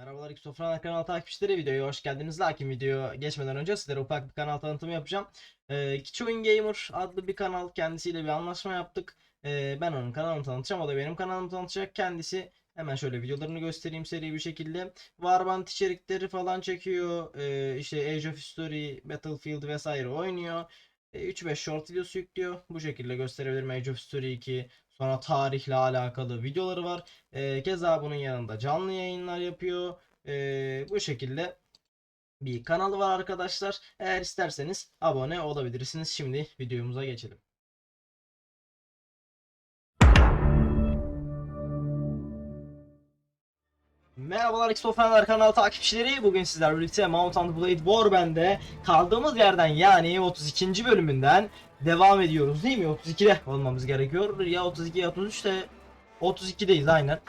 Merhabalar Xofran kanal takipçileri videoya hoş geldiniz. Lakin video geçmeden önce sizlere ufak bir kanal tanıtımı yapacağım. Ee, Kichoin Gamer adlı bir kanal kendisiyle bir anlaşma yaptık. Ee, ben onun kanalını tanıtacağım. O da benim kanalımı tanıtacak. Kendisi hemen şöyle videolarını göstereyim seri bir şekilde. Warband içerikleri falan çekiyor. Ee, işte Age of History, Battlefield vesaire oynuyor. Ee, 3-5 short videosu yüklüyor. Bu şekilde gösterebilirim Age of History 2. Sonra tarihle alakalı videoları var. Ee, keza bunun yanında canlı yayınlar yapıyor. Ee, bu şekilde bir kanalı var arkadaşlar. Eğer isterseniz abone olabilirsiniz. Şimdi videomuza geçelim. Merhabalar Xbox kanal takipçileri. Bugün sizlerle birlikte Mount and Blade Warband'de kaldığımız yerden yani 32. bölümünden devam ediyoruz değil mi? 32'de olmamız gerekiyor. Ya 32 ya 33'te 32'deyiz aynen.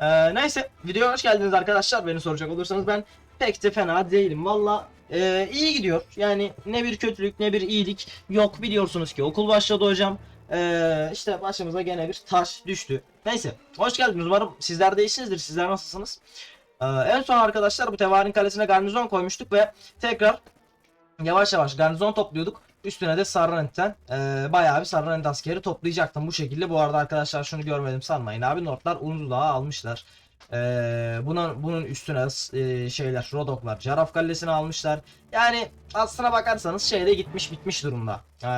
Ee, neyse videoya hoş geldiniz arkadaşlar. Beni soracak olursanız ben pek de fena değilim. Valla e, iyi gidiyor. Yani ne bir kötülük ne bir iyilik yok. Biliyorsunuz ki okul başladı hocam. Ee, işte başımıza gene bir taş düştü. Neyse hoş geldiniz. Umarım sizler de iyisinizdir. Sizler nasılsınız? Ee, en son arkadaşlar bu Tevarin Kalesi'ne garnizon koymuştuk ve tekrar yavaş yavaş garnizon topluyorduk. Üstüne de Sarranet'ten e, bayağı bir Sarranet askeri toplayacaktım bu şekilde. Bu arada arkadaşlar şunu görmedim sanmayın abi. Nordlar Uludağ'ı almışlar. E, buna, bunun üstüne e, şeyler Rodoklar Caraf Kalesi'ni almışlar. Yani aslına bakarsanız şeyde gitmiş bitmiş durumda. E,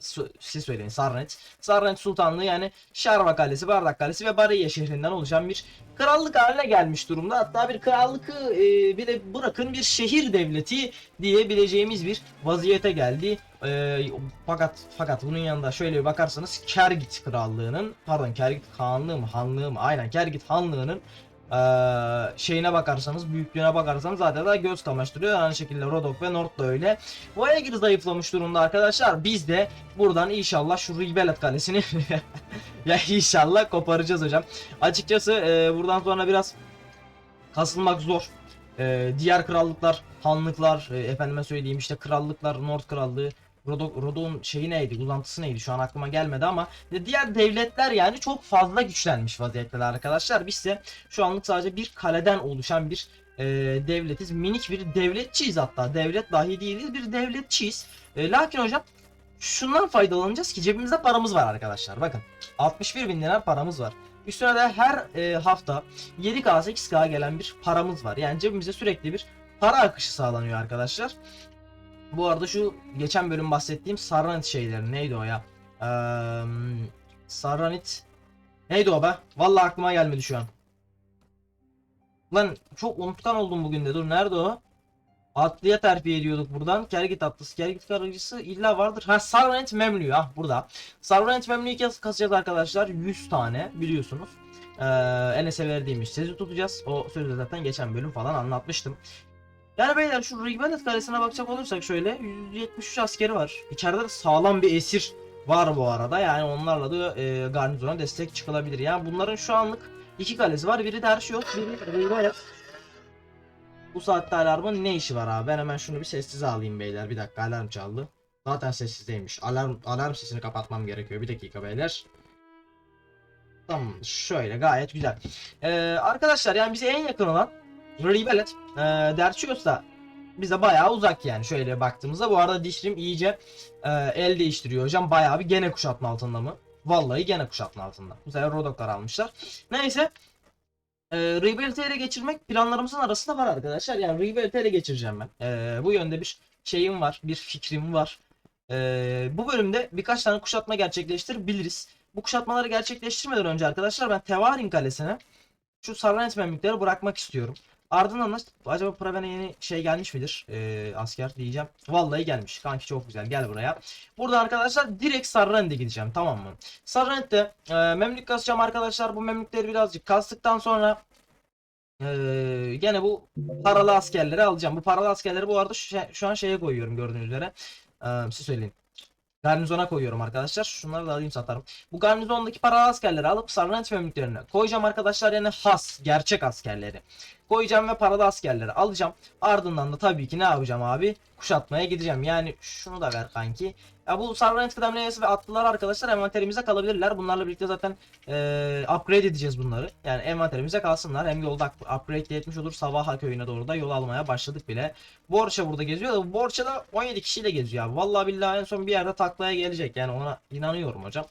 su- siz söyleyin Sarranet. Sarranet Sultanlığı yani Şarva Kalesi, Bardak Kalesi ve Bariye şehrinden oluşan bir krallık haline gelmiş durumda. Hatta bir krallık e, bir de bırakın bir şehir devleti diyebileceğimiz bir vaziyete geldi. E, fakat fakat bunun yanında şöyle bir bakarsanız Kergit krallığının pardon Kergit hanlığı mı hanlığı mı aynen Kergit hanlığının şeyine bakarsanız büyüklüğüne bakarsanız zaten da göz kamaştırıyor. Aynı şekilde Rodok ve Nord da öyle. Voyager zayıflamış durumda arkadaşlar. Biz de buradan inşallah şu Ribelet kalesini ya inşallah koparacağız hocam. Açıkçası e, buradan sonra biraz kasılmak zor. E, diğer krallıklar, hanlıklar, e, efendime söyleyeyim işte krallıklar, Nord krallığı, Rodok, Rodok'un şeyi neydi, uzantısı neydi şu an aklıma gelmedi ama diğer devletler yani çok fazla güçlenmiş vaziyetteler arkadaşlar. Biz de şu anlık sadece bir kaleden oluşan bir e, devletiz. Minik bir devletçiyiz hatta. Devlet dahi değiliz bir devletçiyiz. E, lakin hocam şundan faydalanacağız ki cebimizde paramız var arkadaşlar. Bakın 61 bin lira paramız var. Üstüne de her e, hafta 7K 8K gelen bir paramız var. Yani cebimize sürekli bir para akışı sağlanıyor arkadaşlar. Bu arada şu geçen bölüm bahsettiğim Sarranit şeyleri neydi o ya? Ee, Sarranit neydi o be? Vallahi aklıma gelmedi şu an. Lan çok unutkan oldum bugün de. Dur nerede o? Atlıya terfi ediyorduk buradan. Kergit atlısı, Kergit karıcısı illa vardır. Ha Sarranit Memlü'yü ah burada. Sarranit Memlü'yü kasacağız arkadaşlar. 100 tane biliyorsunuz. Ee, Enes'e verdiğimiz sözü tutacağız. O sözü zaten geçen bölüm falan anlatmıştım. Yani beyler şu Rigvelet Kalesi'ne bakacak olursak şöyle 173 askeri var. İçeride de sağlam bir esir var bu arada. Yani onlarla da e, garnizona destek çıkılabilir. Yani bunların şu anlık iki kalesi var. Biri Derşiyot, biri Rigvelet. Bu saatte alarmın ne işi var abi? Ben hemen şunu bir sessize alayım beyler. Bir dakika alarm çaldı. Zaten sessizdeymiş. Alarm alarm sesini kapatmam gerekiyor. Bir dakika beyler. Tamam şöyle gayet güzel. Ee, arkadaşlar yani bize en yakın olan Ribelet. Ee, Derchios da bize bayağı uzak yani şöyle baktığımızda. Bu arada Dişrim iyice e, el değiştiriyor hocam. Bayağı bir gene kuşatma altında mı? Vallahi gene kuşatma altında. Bu sefer Rodoklar almışlar. Neyse. E, Rebel'i ele geçirmek planlarımızın arasında var arkadaşlar. Yani Rebel'i ele geçireceğim ben. E, bu yönde bir şeyim var. Bir fikrim var. E, bu bölümde birkaç tane kuşatma gerçekleştirebiliriz. Bu kuşatmaları gerçekleştirmeden önce arkadaşlar ben Tevarin Kalesi'ne şu Sarranet memlükleri bırakmak istiyorum. Ardından da acaba Praven'e yeni şey gelmiş midir? Ee, asker diyeceğim. Vallahi gelmiş. Kanki çok güzel. Gel buraya. Burada arkadaşlar direkt Sarranet'e gideceğim. Tamam mı? Sarranet'te e, memlük kasacağım arkadaşlar. Bu memlükleri birazcık kastıktan sonra e, gene bu paralı askerleri alacağım. Bu paralı askerleri bu arada şu, şey- şu an şeye koyuyorum gördüğünüz üzere. E, size söyleyeyim. Garnizona koyuyorum arkadaşlar. Şunları da alayım satarım. Bu garnizondaki paralı askerleri alıp Sarranet memlüklerine koyacağım arkadaşlar. Yani has, gerçek askerleri. Koyacağım ve paralı askerleri alacağım. Ardından da tabii ki ne yapacağım abi? Kuşatmaya gideceğim. Yani şunu da ver kanki. Ya bu Sarrant kıdemleyesi ve atlılar arkadaşlar envanterimize kalabilirler. Bunlarla birlikte zaten eee, upgrade edeceğiz bunları. Yani envanterimize kalsınlar. Hem yolda up- upgrade de etmiş olur. Sabaha köyüne doğru da yol almaya başladık bile. Borça burada geziyor da Borça da 17 kişiyle geziyor abi. Vallahi billahi en son bir yerde taklaya gelecek. Yani ona inanıyorum hocam.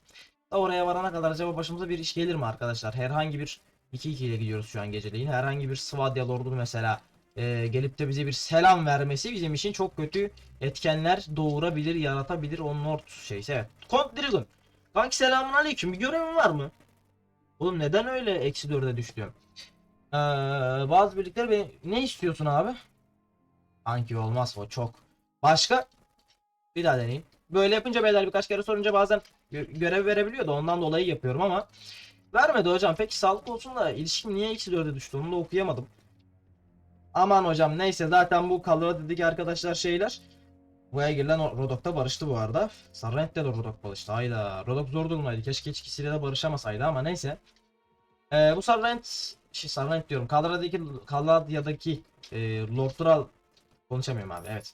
Da oraya varana kadar acaba başımıza bir iş gelir mi arkadaşlar? Herhangi bir 2-2 ile gidiyoruz şu an geceleyin. Herhangi bir Svadya Lord'u mesela e, gelip de bize bir selam vermesi bizim için çok kötü etkenler doğurabilir, yaratabilir. O Nord şeyse evet. Kont Dragon. Kanki selamun aleyküm. Bir görevin var mı? Oğlum neden öyle eksi 4'e düştüm? Ee, bazı birlikler beni... Ne istiyorsun abi? Kanki olmaz o çok. Başka? Bir daha deneyeyim. Böyle yapınca beyler birkaç kere sorunca bazen gö- görev verebiliyor da ondan dolayı yapıyorum ama vermedi hocam. Peki sağlık olsun da ilişkim niye eksi 4'e düştü onu da okuyamadım. Aman hocam neyse zaten bu Kalra dedik arkadaşlar şeyler. Buraya girilen Rodok'ta barıştı bu arada. Sarrent'te de Rodok barıştı. Hayda. Rodok zor durumdaydı. Keşke hiç ikisiyle de barışamasaydı ama neyse. Ee, bu Sarrent, şey Sarrent diyorum. Kalra'daki, Kalladya'daki e, Lord'lara konuşamıyorum abi evet.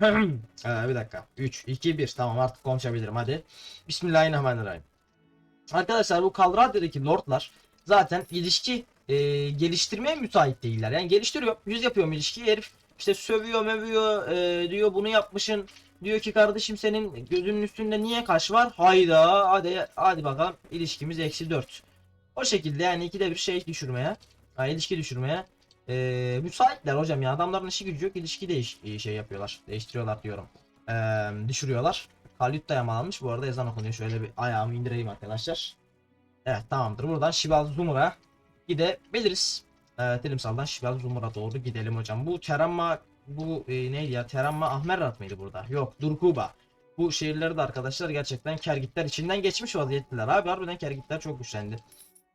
ee, bir dakika. 3, 2, 1. Tamam artık konuşabilirim hadi. Bismillahirrahmanirrahim. Arkadaşlar bu Kalradya'daki Lord'lar zaten ilişki e, geliştirmeye müsait değiller. Yani geliştiriyor, yüz yapıyor ilişkiyi. Herif işte sövüyor, mövüyor, e, diyor bunu yapmışın. Diyor ki kardeşim senin gözünün üstünde niye kaş var? Hayda hadi hadi bakalım ilişkimiz eksi 4. O şekilde yani ikide bir şey düşürmeye, ha, ilişki düşürmeye e, müsaitler hocam ya. Adamların işi gücü yok, ilişki değiş şey yapıyorlar, değiştiriyorlar diyorum. E, düşürüyorlar. Kalyut da yamalanmış. Bu arada ezan okunuyor. Şöyle bir ayağımı indireyim arkadaşlar. Evet tamamdır. Buradan Şibal Zumur'a gidebiliriz. Evet Elimsal'dan Şibal Zumur'a doğru gidelim hocam. Bu Teramma bu e, neydi ya? Teramma Ahmerrat mıydı burada? Yok Durkuba. Bu şehirleri de arkadaşlar gerçekten kergitler içinden geçmiş vaziyetteler abi. Harbiden kergitler çok güçlendi.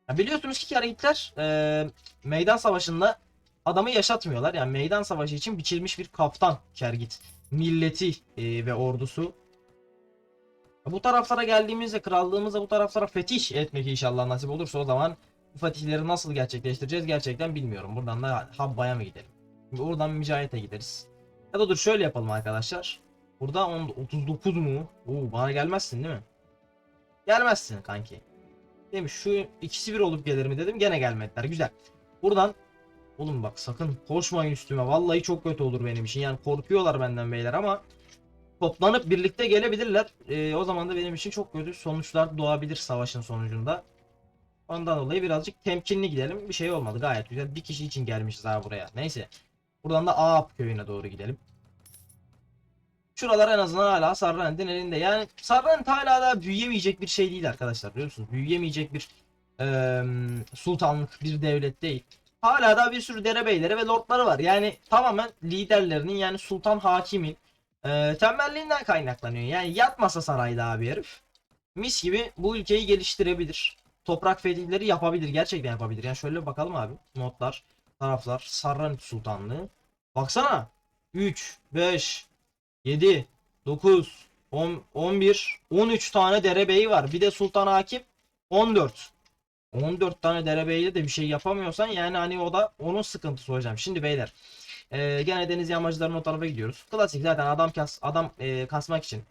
Ya biliyorsunuz ki kergitler e, meydan savaşında adamı yaşatmıyorlar. Yani meydan savaşı için biçilmiş bir kaptan kergit. Milleti e, ve ordusu bu taraflara geldiğimizde krallığımıza bu taraflara fetih etmek inşallah nasip olursa o zaman bu fetihleri nasıl gerçekleştireceğiz gerçekten bilmiyorum. Buradan da Habba'ya mı gidelim? Şimdi buradan Mücahit'e gideriz. Ya da dur şöyle yapalım arkadaşlar. Burada 10, 39 mu? Oo bana gelmezsin değil mi? Gelmezsin kanki. Demiş şu ikisi bir olup gelir mi dedim gene gelmediler güzel. Buradan Oğlum bak sakın koşmayın üstüme. Vallahi çok kötü olur benim için. Yani korkuyorlar benden beyler ama toplanıp birlikte gelebilirler. Ee, o zaman da benim için çok kötü sonuçlar doğabilir savaşın sonucunda. Ondan dolayı birazcık temkinli gidelim. Bir şey olmadı gayet güzel. Bir kişi için gelmişiz abi buraya. Neyse. Buradan da Aap köyüne doğru gidelim. Şuralar en azından hala Sarrent'in elinde. Yani Sarrent hala da büyüyemeyecek bir şey değil arkadaşlar biliyor musunuz? Büyüyemeyecek bir eee, sultanlık, bir devlet değil. Hala da bir sürü derebeyleri ve lordları var. Yani tamamen liderlerinin yani sultan hakimin eee tembelliğinden kaynaklanıyor. Yani yatmasa sarayda abi herif. Mis gibi bu ülkeyi geliştirebilir. Toprak fetihleri yapabilir. Gerçekten yapabilir. Yani şöyle bakalım abi. Notlar, taraflar, Sarran Sultanlığı. Baksana. 3, 5, 7, 9, 10, 11, 13 tane derebeyi var. Bir de Sultan Hakim 14. 14 tane derebeyle de bir şey yapamıyorsan yani hani o da onun sıkıntısı hocam. Şimdi beyler e, gene deniz yamacılarının o tarafa gidiyoruz. Klasik zaten adam kas adam e, kasmak için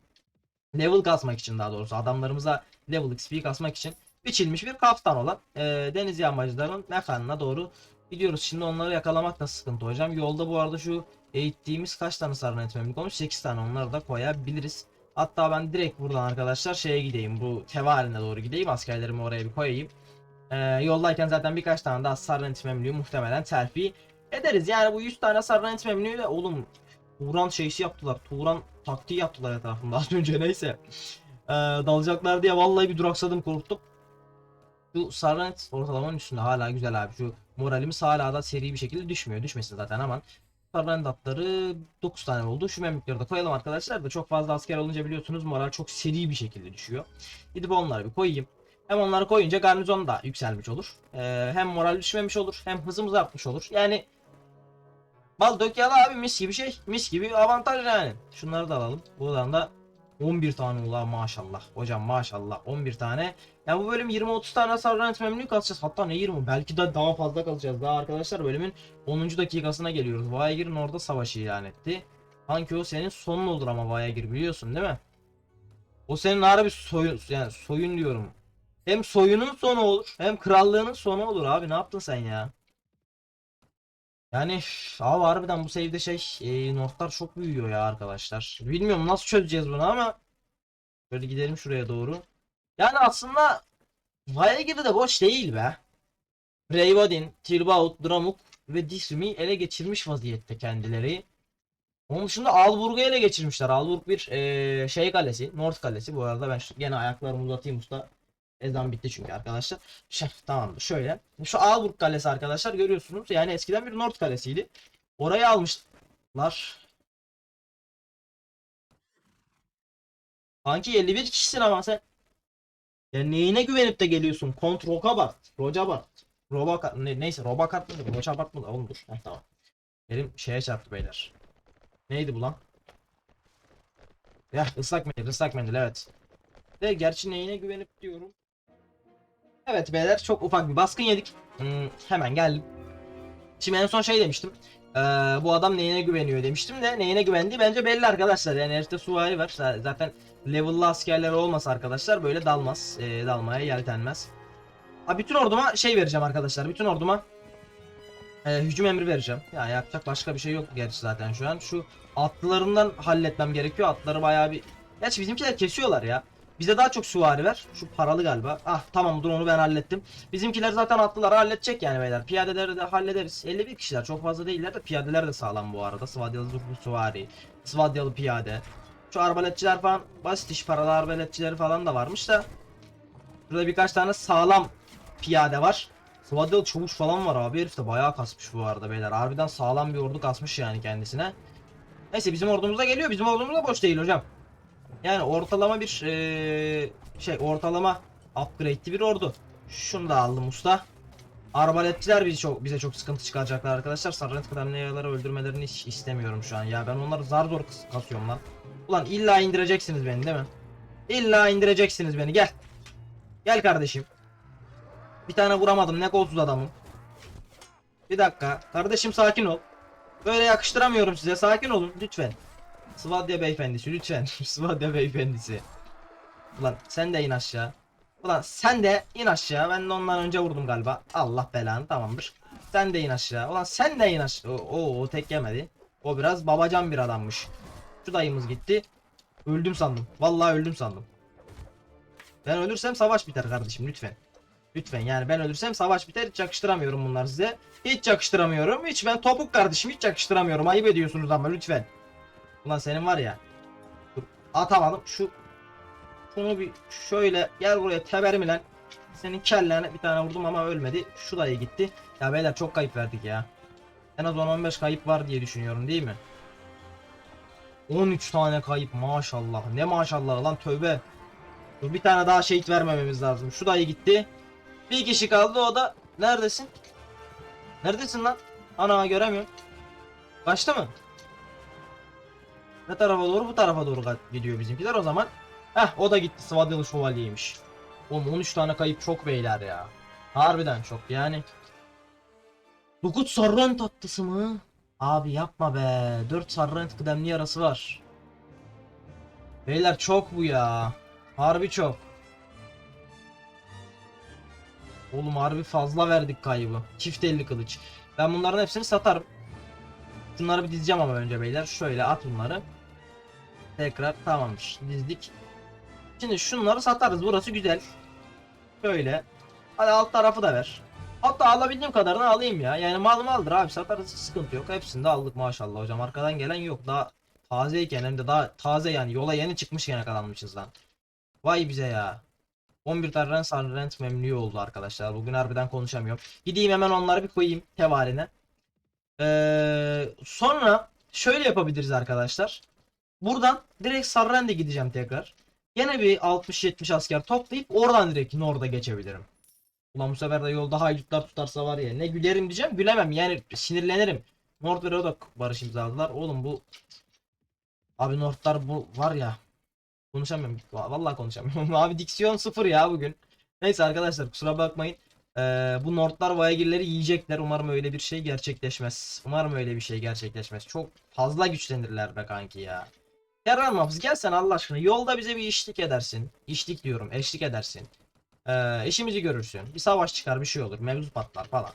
level kasmak için daha doğrusu adamlarımıza level XP kasmak için biçilmiş bir kaftan olan e, deniz yağmacıların mekanına doğru gidiyoruz. Şimdi onları yakalamak da sıkıntı hocam. Yolda bu arada şu eğittiğimiz kaç tane sarın etmemlik olmuş? 8 tane onları da koyabiliriz. Hatta ben direkt buradan arkadaşlar şeye gideyim. Bu teva haline doğru gideyim. Askerlerimi oraya bir koyayım. E, yoldayken zaten birkaç tane daha sarın etmemliği muhtemelen terfi ederiz. Yani bu 100 tane etmemliği de oğlum Turan şeysi yaptılar. Turan taktiği yaptılar etrafımda az önce neyse. Ee, dalacaklar diye vallahi bir duraksadım korktum. Şu Sarnet ortalamanın üstünde hala güzel abi. Şu moralimiz hala da seri bir şekilde düşmüyor. Düşmesin zaten aman. Sarnet atları 9 tane oldu. Şu memlükleri de koyalım arkadaşlar da çok fazla asker olunca biliyorsunuz moral çok seri bir şekilde düşüyor. Gidip onları bir koyayım. Hem onları koyunca garnizon da yükselmiş olur. Ee, hem moral düşmemiş olur. Hem hızımız artmış olur. Yani Bal yalı abi mis gibi şey. Mis gibi avantaj yani. Şunları da alalım. Buradan da 11 tane ula maşallah. Hocam maşallah 11 tane. Ya bu bölüm 20-30 tane Sarrant memnun kalacağız. Hatta ne 20 belki de daha fazla kalacağız. Daha arkadaşlar bölümün 10. dakikasına geliyoruz. Vaygir'in orada savaşı ilan etti. Sanki o senin sonun olur ama Vaygir biliyorsun değil mi? O senin harbi soyun yani soyun diyorum. Hem soyunun sonu olur hem krallığının sonu olur abi ne yaptın sen ya? Yani abi harbiden bu save'de şey e, notlar çok büyüyor ya arkadaşlar. Bilmiyorum nasıl çözeceğiz bunu ama Böyle gidelim şuraya doğru. Yani aslında Vaygir'i de boş değil be. Reyvadin, Tilbaut, Dramuk ve Disrim'i ele geçirmiş vaziyette kendileri. Onun dışında Alburg'u ele geçirmişler. Alburg bir eee, şey kalesi, North kalesi. Bu arada ben gene ayaklarımı uzatayım usta. Ezan bitti çünkü arkadaşlar. Şey, tamamdır şöyle. Şu Alburg kalesi arkadaşlar görüyorsunuz. Yani eskiden bir North kalesiydi. Orayı almışlar. Kanki 51 kişisin ama sen. Ya neyine güvenip de geliyorsun? Kont Rokabart, Rojabart, Robakart, ne, neyse Robakart mı? Rojabart mı? Oğlum dur. Heh, tamam. Elim şeye çarptı beyler. Neydi bu lan? Ya ıslak mendil, ıslak mendil evet. Ve gerçi neyine güvenip diyorum. Evet beyler çok ufak bir baskın yedik. Hmm, hemen geldim. Şimdi en son şey demiştim. Ee, bu adam neyine güveniyor demiştim de neyine güvendiği bence belli arkadaşlar. Yani herifte suvari var. Zaten level'lı askerler olmasa arkadaşlar böyle dalmaz. Ee, dalmaya yeltenmez. Ha, bütün orduma şey vereceğim arkadaşlar. Bütün orduma e, hücum emri vereceğim. Ya yapacak başka bir şey yok gerçi zaten şu an. Şu atlılarından halletmem gerekiyor. Atları bayağı bir... Gerçi bizimkiler kesiyorlar ya. Bize daha çok süvari ver. Şu paralı galiba. Ah tamam dur onu ben hallettim. Bizimkiler zaten atlıları halledecek yani beyler. Piyadeleri de hallederiz. 51 kişiler çok fazla değiller de piyadeler de sağlam bu arada. Svadyalı zırhlı süvari. Svadyalı piyade. Şu arbaletçiler falan basit iş paralı arbaletçileri falan da varmış da. Burada birkaç tane sağlam piyade var. Svadyalı çavuş falan var abi. Herif de bayağı kasmış bu arada beyler. Harbiden sağlam bir ordu kasmış yani kendisine. Neyse bizim ordumuz geliyor. Bizim ordumuz da boş değil hocam. Yani ortalama bir eee, şey ortalama upgrade'li bir ordu. Şunu da aldım usta. Arbaletçiler bizi çok, bize çok sıkıntı çıkaracaklar arkadaşlar. Sarrent kıdemliyaları öldürmelerini hiç istemiyorum şu an ya. Ben onları zar zor kasıyorum lan. Ulan illa indireceksiniz beni değil mi? İlla indireceksiniz beni gel. Gel kardeşim. Bir tane vuramadım ne kolsuz adamım. Bir dakika. Kardeşim sakin ol. Böyle yakıştıramıyorum size. Sakin olun lütfen. Svadya beyefendisi lütfen. Svadya beyefendisi. Ulan sen de in aşağı. Ulan sen de in aşağı. Ben de ondan önce vurdum galiba. Allah belanı tamamdır. Sen de in aşağı. Ulan sen de in aşağı. Oo, o tek yemedi. O biraz babacan bir adammış. Şu dayımız gitti. Öldüm sandım. Vallahi öldüm sandım. Ben ölürsem savaş biter kardeşim lütfen. Lütfen yani ben ölürsem savaş biter. Hiç yakıştıramıyorum bunlar size. Hiç yakıştıramıyorum. Hiç ben topuk kardeşim hiç yakıştıramıyorum. Ayıp ediyorsunuz ama lütfen. Ulan senin var ya. Dur atamadım. Şu şunu bir şöyle gel buraya tebermi lan. Senin kellene bir tane vurdum ama ölmedi. Şu dayı gitti. Ya beyler çok kayıp verdik ya. En az 10-15 kayıp var diye düşünüyorum değil mi? 13 tane kayıp maşallah. Ne maşallah lan tövbe. Dur bir tane daha şehit vermememiz lazım. Şu dayı gitti. Bir kişi kaldı o da. Neredesin? Neredesin lan? Ana göremiyorum. Kaçtı mı? Ne tarafa doğru? Bu tarafa doğru gidiyor bizimkiler o zaman. Heh o da gitti. Svadyalı şövalyeymiş. Oğlum 13 tane kayıp çok beyler ya. Harbiden çok yani. Dokuz sarrant tatlısı mı? Abi yapma be. 4 sarrant kıdemli yarası var. Beyler çok bu ya. Harbi çok. Oğlum harbi fazla verdik kaybı. Çift elli kılıç. Ben bunların hepsini satarım. Şunları bir dizeceğim ama önce beyler. Şöyle at bunları. Tekrar tamamdır. Dizdik. Şimdi şunları satarız. Burası güzel. Şöyle. Hadi alt tarafı da ver. Hatta alabildiğim kadarını alayım ya. Yani malım aldır abi satarız sıkıntı yok. Hepsini de aldık maşallah hocam. Arkadan gelen yok. Daha tazeyken hem de daha taze yani yola yeni çıkmışken yakalanmışız lan. Vay bize ya. 11 tane Sarrent memnun oldu arkadaşlar. Bugün harbiden konuşamıyorum. Gideyim hemen onları bir koyayım tevarine. Ee, sonra şöyle yapabiliriz arkadaşlar. Buradan direkt Sarrend'e gideceğim tekrar. Yine bir 60-70 asker toplayıp oradan direkt Nord'a geçebilirim. Ulan bu sefer de yolda haydutlar tutarsa var ya ne gülerim diyeceğim gülemem yani sinirlenirim. Nord ve Rodok barış imzaladılar. Oğlum bu Abi Nordlar bu var ya Konuşamıyorum. Va- Vallahi konuşamıyorum. Abi diksiyon sıfır ya bugün. Neyse arkadaşlar kusura bakmayın. Ee, bu Nordlar Vaygirleri yiyecekler. Umarım öyle bir şey gerçekleşmez. Umarım öyle bir şey gerçekleşmez. Çok fazla güçlenirler be kanki ya. Terör Mafız gel sen Allah aşkına. Yolda bize bir işlik edersin. İşlik diyorum eşlik edersin. Ee, işimizi görürsün. Bir savaş çıkar bir şey olur. Mevzu patlar falan.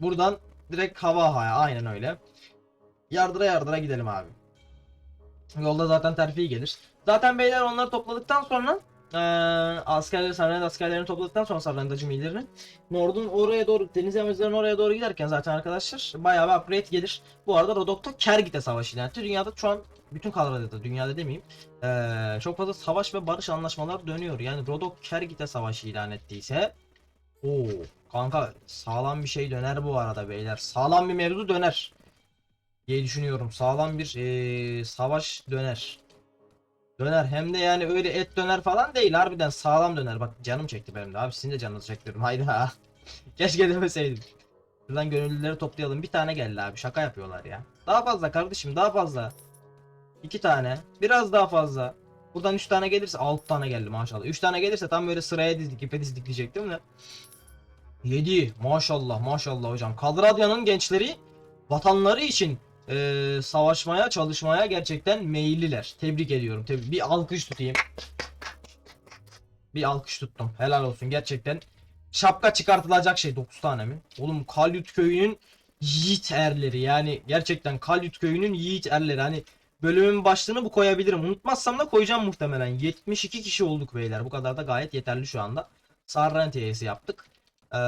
Buradan direkt hava haya aynen öyle. Yardıra yardıra gidelim abi. Yolda zaten terfi gelir. Zaten beyler onları topladıktan sonra eee askerleri Sarnayet askerlerini topladıktan sonra Sarnayet acemilerini Nord'un oraya doğru deniz yamacılarının oraya doğru giderken zaten arkadaşlar bayağı bir upgrade gelir. Bu arada Rodok'ta Kergit'e savaş ilan etti. Dünyada şu an bütün kadroda dünyada demeyeyim. eee, çok fazla savaş ve barış anlaşmaları dönüyor. Yani Rodok Kergit'e savaşı ilan ettiyse Oo kanka sağlam bir şey döner bu arada beyler. Sağlam bir mevzu döner diye düşünüyorum. Sağlam bir eee, savaş döner. Döner hem de yani öyle et döner falan değil harbiden sağlam döner. Bak canım çekti benim de abi sizin de canınızı çektirdim hayda. Keşke demeseydim. Buradan gönüllüleri toplayalım. Bir tane geldi abi şaka yapıyorlar ya. Daha fazla kardeşim daha fazla. İki tane. Biraz daha fazla. Buradan üç tane gelirse altı tane geldi maşallah. Üç tane gelirse tam böyle sıraya dizdik ipe dizdik diyecektim de. 7 maşallah maşallah hocam. Kalradya'nın gençleri vatanları için eee, savaşmaya çalışmaya gerçekten meyilliler. Tebrik ediyorum. Tebrik. Bir alkış tutayım. Bir alkış tuttum. Helal olsun gerçekten. Şapka çıkartılacak şey 9 tane mi? Oğlum Kalyut köyünün yiğit erleri yani gerçekten Kalyut köyünün yiğit erleri hani bölümün başlığını bu koyabilirim. Unutmazsam da koyacağım muhtemelen. 72 kişi olduk beyler. Bu kadar da gayet yeterli şu anda. Sarrant yayısı yaptık. Ee,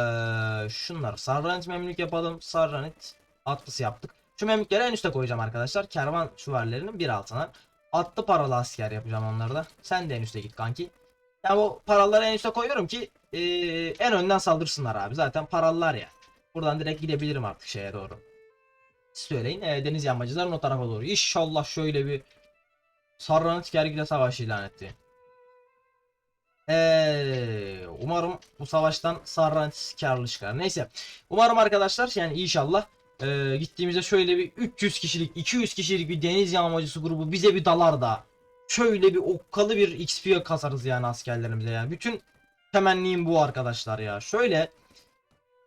şunlar Sarranit memlük yapalım. Sarranit atlısı yaptık. Şu memlükleri en üste koyacağım arkadaşlar. Kervan süvarilerinin bir altına. Atlı paralı asker yapacağım onları da. Sen de en üste git kanki. Yani bu paraları en üste koyuyorum ki ee, en önden saldırsınlar abi. Zaten paralılar ya. Buradan direkt gidebilirim artık şeye doğru. Söyleyin. Ee, deniz yanmacıların o tarafa doğru. İnşallah şöyle bir Sarranit Kergile Savaşı ilan etti. Ee, umarım bu savaştan Sarrantis karlı çıkar. Neyse. Umarım arkadaşlar yani inşallah e, gittiğimizde şöyle bir 300 kişilik 200 kişilik bir deniz yağmacısı grubu bize bir dalar da şöyle bir okkalı bir XP kasarız yani askerlerimize yani. Bütün temennim bu arkadaşlar ya. Şöyle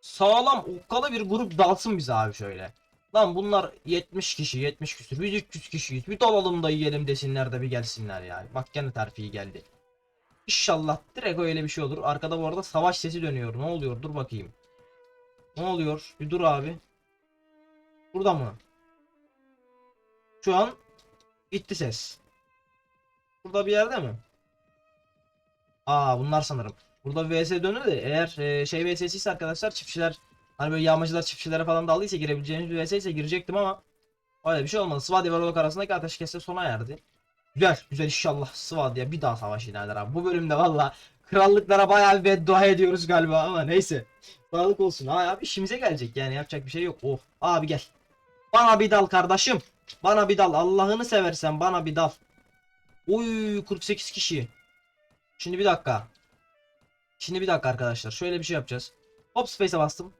sağlam okkalı bir grup dalsın bize abi şöyle. Lan bunlar 70 kişi 70 küsür biz 300 kişiyiz bir dalalım da yiyelim desinler de bir gelsinler yani. Bak gene terfi geldi. İnşallah direkt öyle bir şey olur. Arkada bu arada savaş sesi dönüyor. Ne oluyor? Dur bakayım. Ne oluyor? Bir dur abi. Burada mı? Şu an gitti ses. Burada bir yerde mi? Aa bunlar sanırım. Burada VS dönüyor da eğer e, şey VS'si ise arkadaşlar çiftçiler hani böyle yağmacılar çiftçilere falan daldıysa girebileceğimiz bir VS ise girecektim ama öyle bir şey olmadı. Svadi ve Rolok arasındaki ateşkesle sona erdi. Güzel güzel inşallah Svadia bir daha savaş ilan eder abi. Bu bölümde valla krallıklara bayağı bir beddua ediyoruz galiba ama neyse. Sağlık olsun. Abi işimize gelecek yani yapacak bir şey yok. Oh abi gel. Bana bir dal kardeşim. Bana bir dal. Allah'ını seversen bana bir dal. Uy 48 kişi. Şimdi bir dakika. Şimdi bir dakika arkadaşlar. Şöyle bir şey yapacağız. Hop space'e bastım.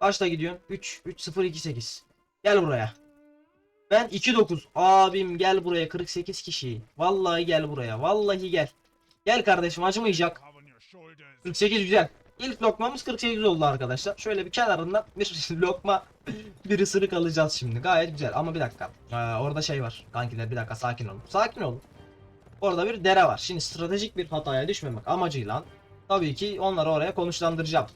Başta gidiyorum. 3 3 0 2 8. Gel buraya. Ben 2-9. Abim gel buraya 48 kişi. Vallahi gel buraya. Vallahi gel. Gel kardeşim acımayacak. 48 güzel. İlk lokmamız 48 oldu arkadaşlar. Şöyle bir kenarından bir lokma bir ısırık alacağız şimdi. Gayet güzel ama bir dakika. Ee, orada şey var. Kankiler bir dakika sakin olun. Sakin olun. Orada bir dere var. Şimdi stratejik bir hataya düşmemek amacıyla tabii ki onları oraya konuşlandıracağım.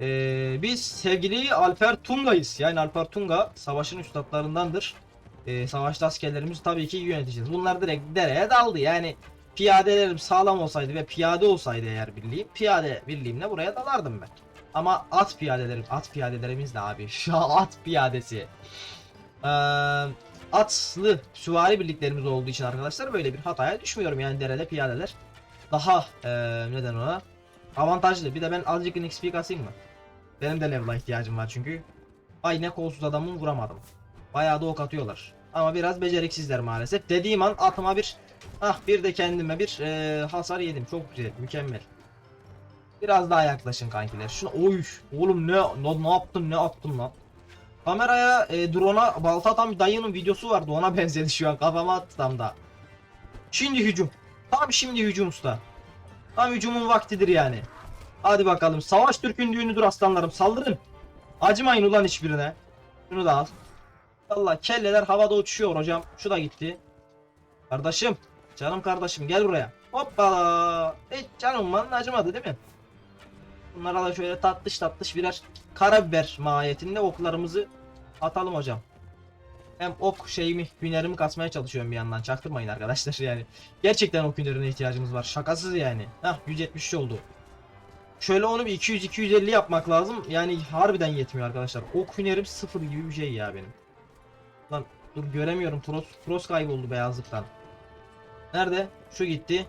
Ee, biz sevgili Alper Tunga'yız. Yani Alper Tunga savaşın üstadlarındandır e, savaşta askerlerimizi tabii ki yöneteceğiz. Bunlar direkt dereye daldı. Yani piyadelerim sağlam olsaydı ve piyade olsaydı eğer birliğim, piyade birliğimle buraya dalardım ben. Ama at piyadelerim, at piyadelerimiz de abi. Şu at piyadesi. Ee, atlı süvari birliklerimiz olduğu için arkadaşlar böyle bir hataya düşmüyorum. Yani derede piyadeler daha ee, neden ona avantajlı. Bir de ben azıcık XP kasayım mı? Benim de level'a ihtiyacım var çünkü. Ay ne kolsuz adamı vuramadım. Bayağı da ok atıyorlar. Ama biraz beceriksizler maalesef. Dediğim an atıma bir ah bir de kendime bir eee, hasar yedim. Çok güzel, mükemmel. Biraz daha yaklaşın kankiler. Şuna oy oğlum ne ne, ne yaptın ne attın lan? Kameraya e, drone'a balta atan bir dayının videosu vardı ona benzedi şu an kafama attı tam da. Şimdi hücum. Tam şimdi hücum usta. Tam hücumun vaktidir yani. Hadi bakalım. Savaş düğünüdür aslanlarım. Saldırın. Acımayın ulan hiçbirine. Şunu da al. Valla kelleler havada uçuşuyor hocam. Şu da gitti. Kardeşim. Canım kardeşim gel buraya. Hoppa. Hiç canım bana acımadı değil mi? Bunlara da şöyle tatlış tatlış birer karabiber mahiyetinde oklarımızı atalım hocam. Hem ok şeyimi, hünerimi kasmaya çalışıyorum bir yandan. Çaktırmayın arkadaşlar yani. Gerçekten ok hünerine ihtiyacımız var. Şakasız yani. Hah 173 oldu. Şöyle onu bir 200-250 yapmak lazım. Yani harbiden yetmiyor arkadaşlar. Ok hünerim sıfır gibi bir şey ya benim. Lan dur göremiyorum. Pros, pros kayboldu beyazlıktan. Nerede? Şu gitti.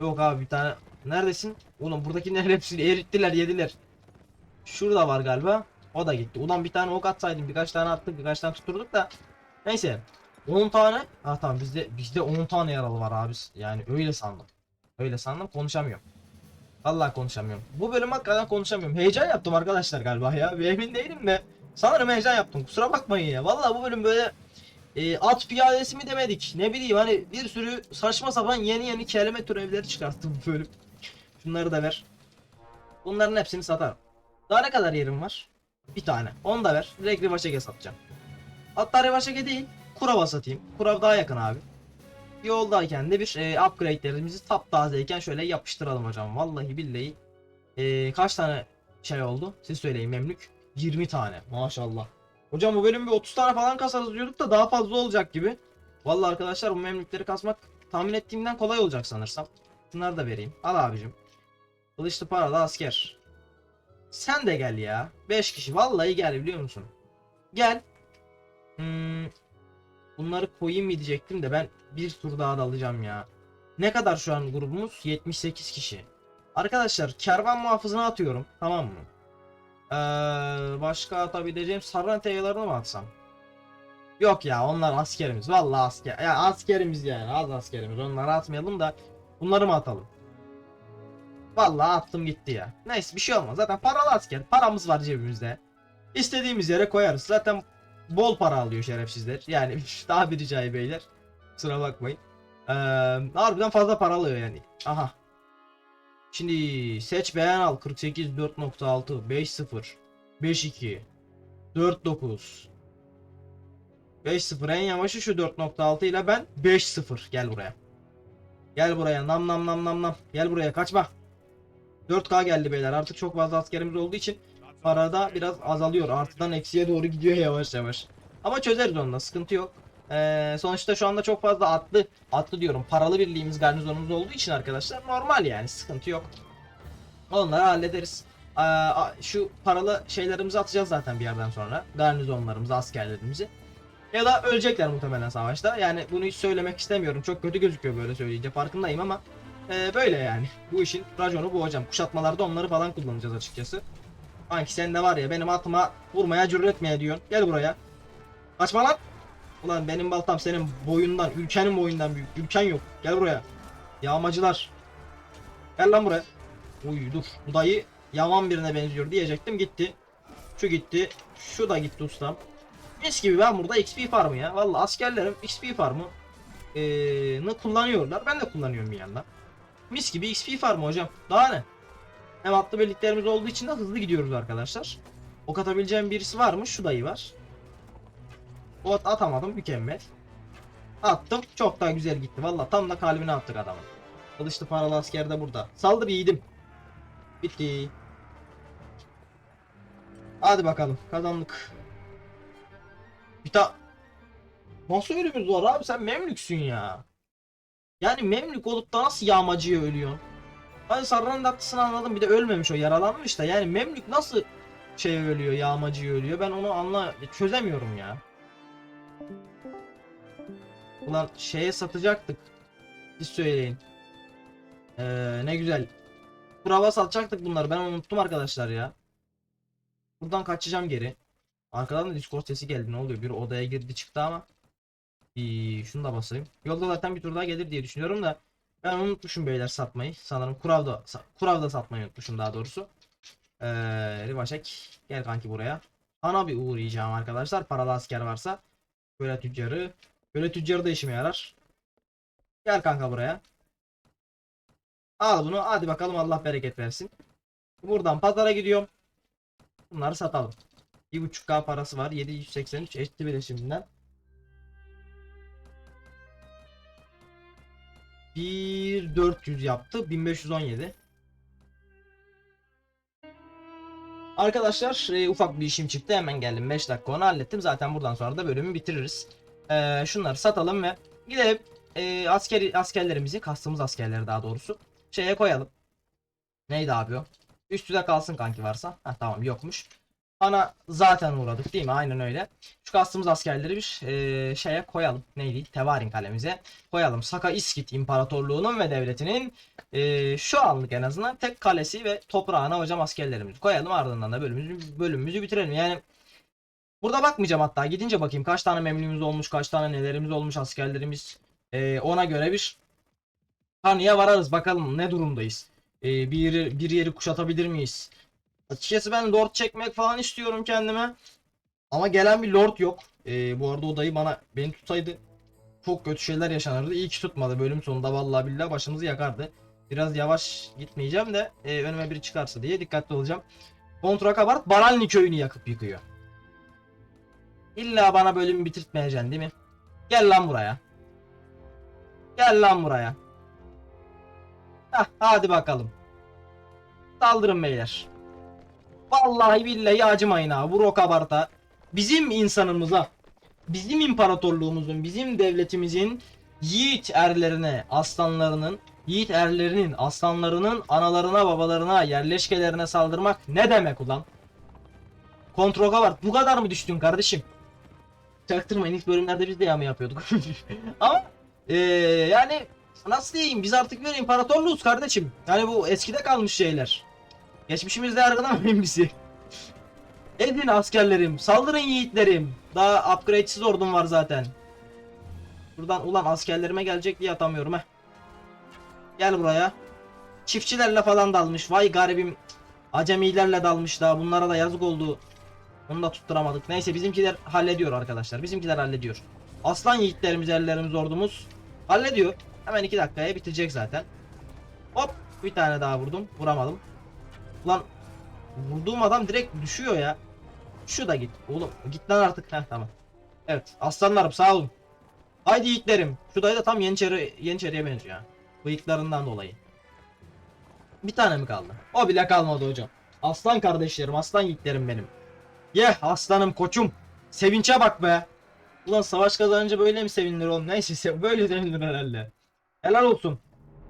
Yok abi bir tane. Neredesin? Oğlum buradakilerin hepsini erittiler yediler. Şurada var galiba. O da gitti. Ulan bir tane ok atsaydım birkaç tane attık birkaç tane tutturduk da. Neyse. 10 tane. Ah tamam bizde bizde 10 tane yaralı var abi. Yani öyle sandım. Öyle sandım konuşamıyorum. Vallahi konuşamıyorum. Bu bölüm hakikaten konuşamıyorum. Heyecan yaptım arkadaşlar galiba ya. Bir emin değilim de. Sanırım heyecan yaptım. Kusura bakmayın ya. Vallahi bu bölüm böyle e, at piyadesi mi demedik. Ne bileyim hani bir sürü saçma sapan yeni yeni kelime türevleri çıkarttım bu bölüm. Şunları da ver. Bunların hepsini satarım. Daha ne kadar yerim var? Bir tane. Onu da ver. Direkt Rivaşek'e satacağım. Hatta Rivaşek'e değil. Kurava satayım. Kurav daha yakın abi. Yoldayken de bir e, upgrade'lerimizi taptazeyken şöyle yapıştıralım hocam. Vallahi billahi. E, kaç tane şey oldu? Siz söyleyin memlük. 20 tane. Maşallah. Hocam bu bölüm bir 30 tane falan kasarız diyorduk da daha fazla olacak gibi. Vallahi arkadaşlar bu memlükleri kasmak tahmin ettiğimden kolay olacak sanırsam. Bunları da vereyim. Al abicim. Kılıçlı paralı asker. Sen de gel ya. 5 kişi. Vallahi gel biliyor musun? Gel. Hmm, bunları koyayım mı diyecektim de ben bir tur daha da alacağım ya. Ne kadar şu an grubumuz? 78 kişi. Arkadaşlar kervan muhafızına atıyorum. Tamam mı? Ee, başka atabileceğim Sarranteyalarını mı atsam? Yok ya onlar askerimiz. Vallahi asker. Ya askerimiz yani. Az askerimiz. Onları atmayalım da bunları mı atalım? Vallahi attım gitti ya. Neyse bir şey olmaz. Zaten paralı asker. Paramız var cebimizde. İstediğimiz yere koyarız. Zaten bol para alıyor şerefsizler. Yani daha bir ricayı beyler. Kusura bakmayın. Ee, harbiden fazla para alıyor yani. Aha. Şimdi seç beğen al 48 4.6 5.0 5.2 4.9 5.0 en yavaşı şu 4.6 ile ben 5.0 gel buraya. Gel buraya nam nam nam nam nam. Gel buraya kaçma. 4K geldi beyler. Artık çok fazla askerimiz olduğu için parada biraz azalıyor. Artıdan eksiye doğru gidiyor yavaş yavaş. Ama çözeriz onu da sıkıntı yok. Ee, sonuçta şu anda çok fazla atlı atlı diyorum paralı birliğimiz garnizonumuz olduğu için arkadaşlar normal yani sıkıntı yok. Onları hallederiz. Ee, şu paralı şeylerimizi atacağız zaten bir yerden sonra. Garnizonlarımızı, askerlerimizi. Ya da ölecekler muhtemelen savaşta. Yani bunu hiç söylemek istemiyorum. Çok kötü gözüküyor böyle söyleyince farkındayım ama ee, böyle yani. Bu işin raconu bu hocam. Kuşatmalarda onları falan kullanacağız açıkçası. Sanki sen de var ya benim atıma vurmaya cüretmeye diyorsun. Gel buraya. Kaçma lan. Ulan benim baltam senin boyundan, ülkenin boyundan büyük. Ülken yok. Gel buraya. Yağmacılar. Gel lan buraya. Uy dur. Bu dayı yaman birine benziyor diyecektim. Gitti. Şu gitti. Şu da gitti ustam. Mis gibi ben burada XP farmı ya. Vallahi askerlerim XP farmı nı kullanıyorlar. Ben de kullanıyorum bir yandan. Mis gibi XP farmı hocam. Daha ne? Hem atlı birliklerimiz olduğu için de hızlı gidiyoruz arkadaşlar. Ok atabileceğim birisi var mı? Şu dayı var. O at atamadım mükemmel. Attım çok daha güzel gitti. Valla tam da kalbine attık adamın. Kılıçlı paralı asker de burada. Saldır yiğidim. Bitti. Hadi bakalım kazandık. Bir ta... Nasıl ölümümüz var abi sen Memlüksün ya. Yani Memlük olup da nasıl yağmacıya ölüyor? Hani Sarran'ın tatlısını anladım bir de ölmemiş o yaralanmış da yani Memlük nasıl şey ölüyor yağmacıya ölüyor ben onu anla çözemiyorum ya. Ulan şeye satacaktık. Siz söyleyin. Ee, ne güzel. Kurava satacaktık bunları ben unuttum arkadaşlar ya. Buradan kaçacağım geri. Arkadan da Discord sesi geldi ne oluyor? Bir odaya girdi çıktı ama. İyi, şunu da basayım. Yolda zaten bir tur daha gelir diye düşünüyorum da. Ben unutmuşum beyler satmayı. Sanırım Kurav'da, Kurav'da satmayı unutmuşum daha doğrusu. Ee, Rivaşek gel kanki buraya. Sana bir uğrayacağım arkadaşlar. Paralı asker varsa. Böyle tüccarı. Böyle tüccarı da işime yarar. Gel kanka buraya. Al bunu. Hadi bakalım Allah bereket versin. Buradan pazara gidiyorum. Bunları satalım. 1.5k parası var. 783 etti bile şimdiden. 1400 yaptı. 1517. Arkadaşlar e, ufak bir işim çıktı. Hemen geldim. 5 dakika onu hallettim. Zaten buradan sonra da bölümü bitiririz. E, şunları satalım ve gidelim e, askeri askerlerimizi, kastığımız askerleri daha doğrusu şeye koyalım. Neydi abi o? Üstüde kalsın kanki varsa. Ha tamam yokmuş. Ana zaten uğradık değil mi? Aynen öyle. Şu kastığımız askerleri bir e, şeye koyalım. Neydi? Tevarin kalemize koyalım. Saka İskit İmparatorluğu'nun ve devletinin e, şu anlık en azından tek kalesi ve toprağına hocam askerlerimizi koyalım. Ardından da bölümümüzü, bölümümüzü bitirelim. Yani burada bakmayacağım hatta. Gidince bakayım kaç tane memnunumuz olmuş, kaç tane nelerimiz olmuş askerlerimiz. E, ona göre bir Hanıya vararız bakalım ne durumdayız. E, bir bir yeri kuşatabilir miyiz? Açıkçası ben lord çekmek falan istiyorum kendime. Ama gelen bir lord yok. E, bu arada o dayı bana beni tutsaydı çok kötü şeyler yaşanırdı. İyi ki tutmadı. Bölüm sonunda vallahi billahi başımızı yakardı. Biraz yavaş gitmeyeceğim de e, önüme biri çıkarsa diye dikkatli olacağım. Kontra kabart Baralni köyünü yakıp yıkıyor. İlla bana bölümü bitirtmeyeceksin değil mi? Gel lan buraya. Gel lan buraya. Hah, hadi bakalım. Saldırın beyler. Vallahi billahi acımayın ha. Vur o kabarta. Bizim insanımıza, bizim imparatorluğumuzun, bizim devletimizin yiğit erlerine, aslanlarının, yiğit erlerinin, aslanlarının analarına, babalarına, yerleşkelerine saldırmak ne demek ulan? Kontrol kabart. Bu kadar mı düştün kardeşim? Çaktırmayın ilk bölümlerde biz de yağma yapıyorduk. Ama eee yani nasıl diyeyim biz artık bir imparatorluğuz kardeşim. Yani bu eskide kalmış şeyler. Geçmişimizde yargılamayın bizi. Edin askerlerim, saldırın yiğitlerim. Daha upgrade'siz ordum var zaten. Buradan ulan askerlerime gelecek diye atamıyorum heh. Gel buraya. Çiftçilerle falan dalmış. Vay garibim. Acemilerle dalmış daha. Bunlara da yazık oldu. Onu da tutturamadık. Neyse bizimkiler hallediyor arkadaşlar. Bizimkiler hallediyor. Aslan yiğitlerimiz, ellerimiz, ordumuz hallediyor. Hemen 2 dakikaya bitecek zaten. Hop bir tane daha vurdum. Vuramadım. Ulan vurduğum adam direkt düşüyor ya. Şu da git. Oğlum git lan artık. Heh tamam. Evet aslanlarım sağ olun. Haydi yiğitlerim. Şu dayı da tam Yeniçeri, Yeniçeri'ye benziyor ya. Bıyıklarından dolayı. Bir tane mi kaldı? O bile kalmadı hocam. Aslan kardeşlerim, aslan yiğitlerim benim. Ye aslanım koçum. Sevinçe bak be. Ulan savaş kazanınca böyle mi sevinilir oğlum? Neyse se- böyle sevinilir herhalde. Helal olsun.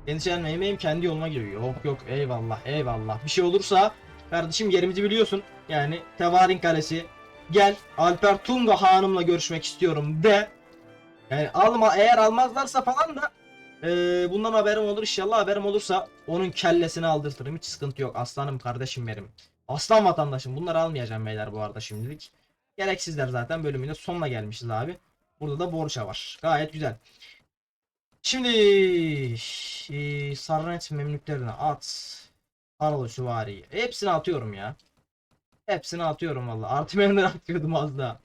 Endişelenme benim kendi yoluma giriyor. Yok yok eyvallah eyvallah. Bir şey olursa kardeşim yerimizi biliyorsun. Yani Tevarin Kalesi. Gel Alper Tunga Hanım'la görüşmek istiyorum de. Yani alma eğer almazlarsa falan da eee, bundan haberim olur inşallah haberim olursa onun kellesini aldırtırım hiç sıkıntı yok aslanım kardeşim benim. Aslan vatandaşım bunları almayacağım beyler bu arada şimdilik. Gereksizler zaten bölümünün sonuna gelmişiz abi. Burada da borça var. Gayet güzel. Şimdi e, Sarnet memlüklerine at. Paralı süvari. Hepsini atıyorum ya. Hepsini atıyorum valla. Artı memnun atıyordum az daha.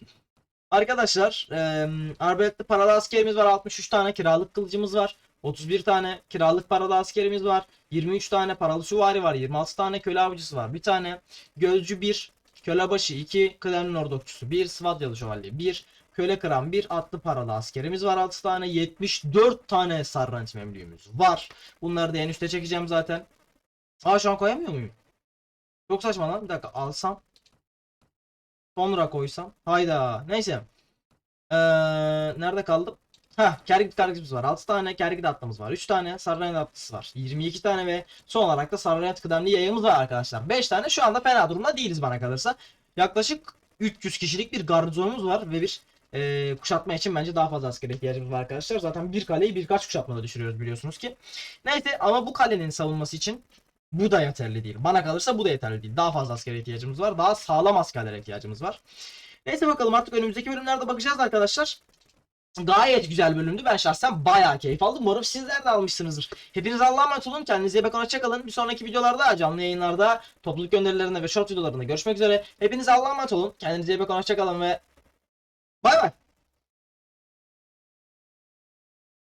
Arkadaşlar e, arbeletli paralı askerimiz var. 63 tane kiralık kılıcımız var. 31 tane kiralık paralı askerimiz var. 23 tane paralı süvari var. 26 tane köle avcısı var. Bir tane gözcü 1, kölebaşı 2, kıdemli ordokçusu 1, Svadyalı şövalye 1, köle kıran 1, atlı paralı askerimiz var 6 tane. 74 tane sarranç memlüğümüz var. Bunları da en üste çekeceğim zaten. Aa şu an koyamıyor muyum? Çok saçma lan. Bir dakika alsam. Sonra koysam. Hayda. Neyse. Ee, nerede kaldım? Ha, kergit kargımız var. 6 tane kergit atlımız var. 3 tane sarrayan atlısı var. 22 tane ve son olarak da sarrayan kıdemli yayımız var arkadaşlar. 5 tane şu anda fena durumda değiliz bana kalırsa. Yaklaşık 300 kişilik bir garnizonumuz var ve bir e, kuşatma için bence daha fazla askere ihtiyacımız var arkadaşlar. Zaten bir kaleyi birkaç kuşatmada düşürüyoruz biliyorsunuz ki. Neyse ama bu kalenin savunması için bu da yeterli değil. Bana kalırsa bu da yeterli değil. Daha fazla askere ihtiyacımız var. Daha sağlam askerlere ihtiyacımız var. Neyse bakalım artık önümüzdeki bölümlerde bakacağız arkadaşlar. Gayet güzel bölümdü. Ben şahsen bayağı keyif aldım. Umarım sizler de almışsınızdır. Hepiniz Allah'a emanet olun. Kendinize iyi bakın. Hoşçakalın. Bir sonraki videolarda, canlı yayınlarda, topluluk gönderilerinde ve short videolarında görüşmek üzere. Hepiniz Allah'a emanet olun. Kendinize iyi bakın. Hoşçakalın ve bay bay.